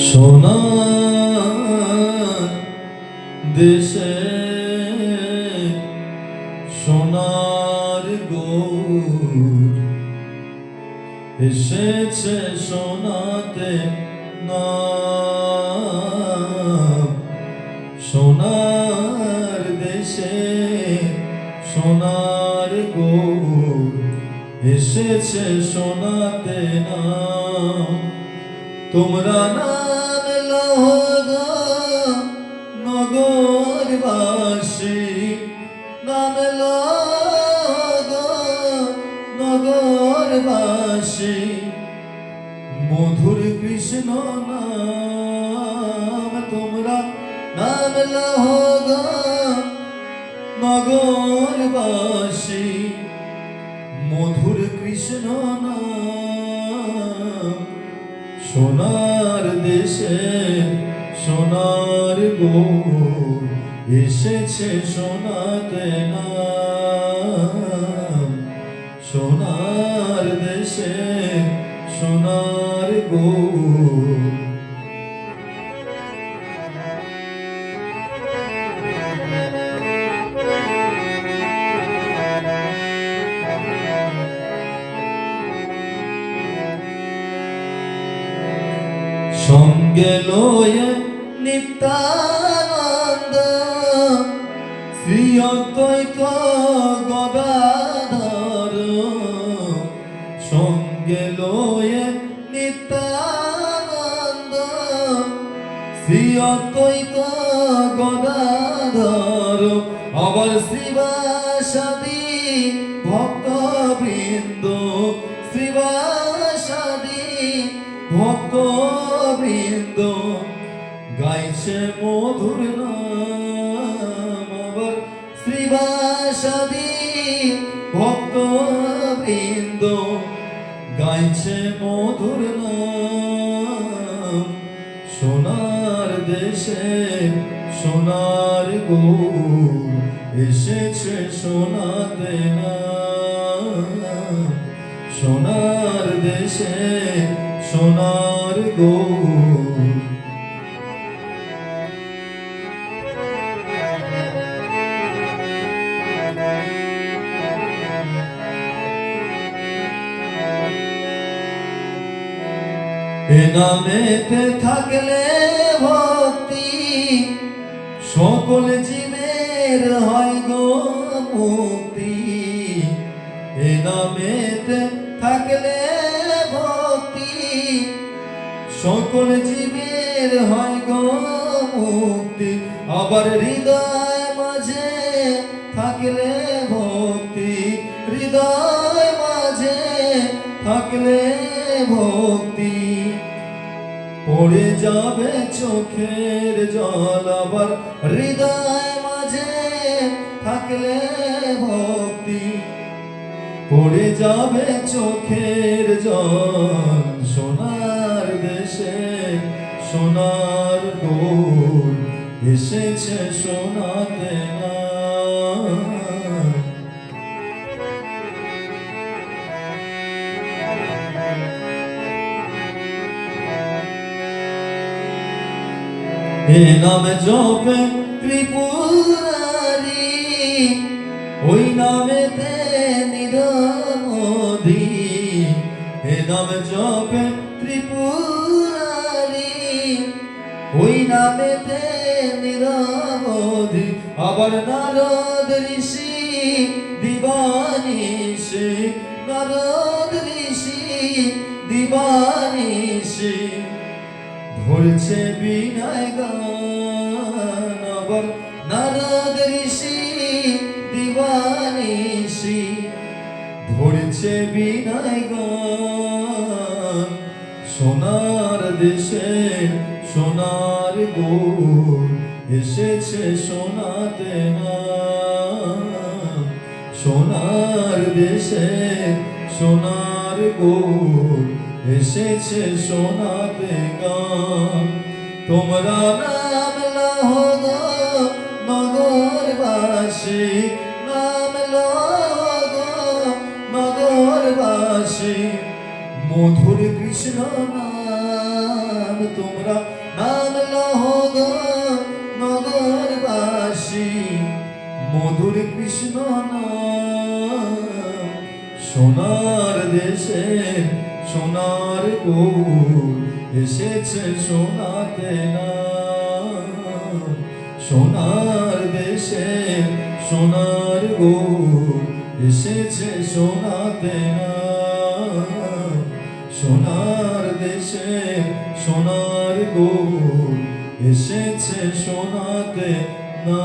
সোনা দেশে সোনার গৌর এসেছে সোনাতে না সোনার দেশে সোনার গৌর এসেছে সোনাতে না তোমরা নাম লহগা নগরবাসী। নাম লহগা নগরবাসী। মধুর কৃষ্ণ নাম তোমরা নাম লহগা নগরবাসী। মধুর কৃষ্ণ নাম সোনার দেশে সোনার গো এসেছে সোনাতে না সোনার দেশে সোনার গো সঙ্গে লয়ে নিত্যানন্দ। শ্রী অদ্বৈত গদাধর। সঙ্গে লয়ে নিত্যানন্দ। শ্রী অদ্বৈত গদাধর। আবার শ্রীবাসাদি ভক্তবৃন্দ। শ্রীবাসাদি গাইছে মধুর নাম আবার শ্রীবাসাদি ভক্তবৃন্দ। গাইছে মধুর নাম, সোনার দেশে সোনার গো এসেছে সোনাতে না সোনার দেশে সোনার গো এ নামেতে থাকলে ভক্তি সকল জীবের হয় গো মুক্তি। এ নামেতে থাকলে ভক্তি সকল জীবের হয় গো মুক্তি। আবার হৃদয় মাঝে থাকলে ভক্তি, হৃদয় মাঝে থাকলে ভক্তি। পড়ে যাবে চোখের জল আবার হৃদয় মাঝে থাকলে ভক্তি। পড়ে যাবে চোখের জল সোনার দেশে, সোনার গোল এসেছে সোনাতে না। এ নাম জপে ত্রিপুরারি, ওই নামেতে নিরমোদি এ নাম জপে ত্রিপুরারি, ওই নামেতে নিরমোদি আবার নারদ ঋষি দিবানিশি, নারদ ঋষি দিবানিশি। ধরছে বিনয় গান আবার নারদ ঋষি দিবানিশি ধরছে বিনয় গান সোনার দেশে সোনার গোল এসেছে সোনাতে না সোনার দেশে সোনার গোল এসেছে শোনাতে গান। তোমরা নাম লাহ নগরবাসী নাম নগরবাসী মধুর কৃষ্ণ নাম, তোমরা নাম লাহ নগরবাসী মধুর কৃষ্ণ নাম, সোনার দেশে সোনার গৌর এসেছে সোনাতে না। সোনার দেশে সোনার গৌর এসেছে সোনাতে না। সোনার দেশে সোনার গৌর এসেছে সোনাতে না।